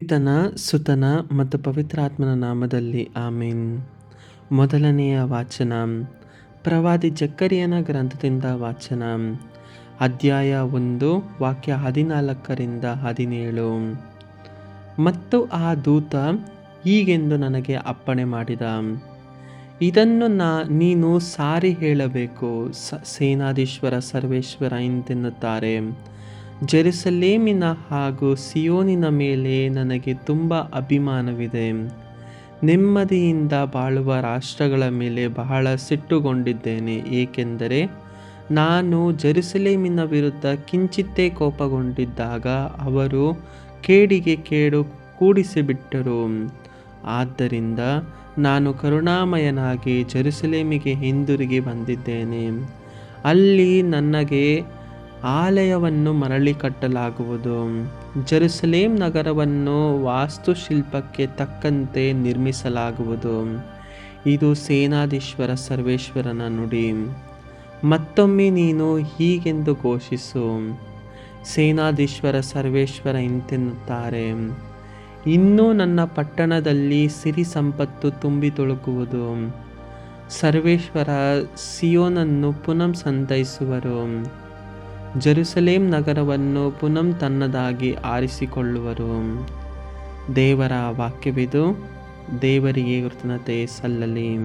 ಪಿತನ ಸುತನ ಮತ್ತು ಪವಿತ್ರಾತ್ಮನ ನಾಮದಲ್ಲಿ ಆಮೇನ್. ಮೊದಲನೆಯ ವಾಚನ. ಪ್ರವಾದಿ ಜಕ್ಕರಿಯನ ಗ್ರಂಥದಿಂದ ವಾಚನ. ಅಧ್ಯಾಯ ಒಂದು, ವಾಕ್ಯ ಹದಿನಾಲ್ಕರಿಂದ ಹದಿನೇಳು. ಮತ್ತು ಆ ದೂತ ಹೀಗೆಂದು ನನಗೆ ಅಪ್ಪಣೆ ಮಾಡಿದ. ಇದನ್ನು ನಾ, ನೀನು ಸಾರಿ ಹೇಳಬೇಕು ಸೇನಾಧೀಶ್ವರ, ಸರ್ವೇಶ್ವರ ಇಂತೆನ್ನುತ್ತಾರೆ ಜೆರುಸಲೇಮಿನ ಹಾಗೂ ಸಿಯೋನಿನ ಮೇಲೆ ನನಗೆ ತುಂಬ ಅಭಿಮಾನವಿದೆ. ನೆಮ್ಮದಿಯಿಂದ ಬಾಳುವ ರಾಷ್ಟ್ರಗಳ ಮೇಲೆ ಬಹಳ ಸಿಟ್ಟುಗೊಂಡಿದ್ದೇನೆ, ಏಕೆಂದರೆ ನಾನು ಜೆರುಸಲೇಮಿನ ವಿರುದ್ಧ ಕಿಂಚಿತ್ತೇ ಕೋಪಗೊಂಡಿದ್ದಾಗ ಅವರು ಕೇಡಿಗೆ ಕೇಡು ಕೂಡಿಸಿಬಿಟ್ಟರು. ಆದ್ದರಿಂದ ನಾನು ಕರುಣಾಮಯನಾಗಿ ಜೆರುಸಲೇಮಿಗೆ ಹಿಂದಿರುಗಿ ಬಂದಿದ್ದೇನೆ. ಅಲ್ಲಿ ನನಗೆ ಆಲಯವನ್ನು ಮರಳಿ ಕಟ್ಟಲಾಗುವುದು. ಜೆರುಸಲೇಮ್ ನಗರವನ್ನು ವಾಸ್ತುಶಿಲ್ಪಕ್ಕೆ ತಕ್ಕಂತೆ ನಿರ್ಮಿಸಲಾಗುವುದು. ಇದು ಸೇನಾಧೀಶ್ವರ ಸರ್ವೇಶ್ವರನ ನುಡಿ. ಮತ್ತೊಮ್ಮೆ ನೀನು ಹೀಗೆಂದು ಘೋಷಿಸು. ಸೇನಾಧೀಶ್ವರ ಸರ್ವೇಶ್ವರ ಇಂತೆನ್ನುತ್ತಾರೆ. ಇನ್ನೂ ನನ್ನ ಪಟ್ಟಣದಲ್ಲಿ ಸಿರಿ ಸಂಪತ್ತು ತುಂಬಿ ತುಳುಕುವುದು ಸರ್ವೇಶ್ವರ ಸಿಯೋನನ್ನು ಪುನಃ ಸಂತೈಸುವರು. ಜೆರುಸಲೇಮ್ ನಗರವನ್ನು ಪುನಂ ತನ್ನದಾಗಿ ಆರಿಸಿಕೊಳ್ಳುವರು. ದೇವರ ವಾಕ್ಯವಿದು ದೇವರಿಗೆ ಕೃತಜ್ಞತೆ ಸಲ್ಲಲಿ.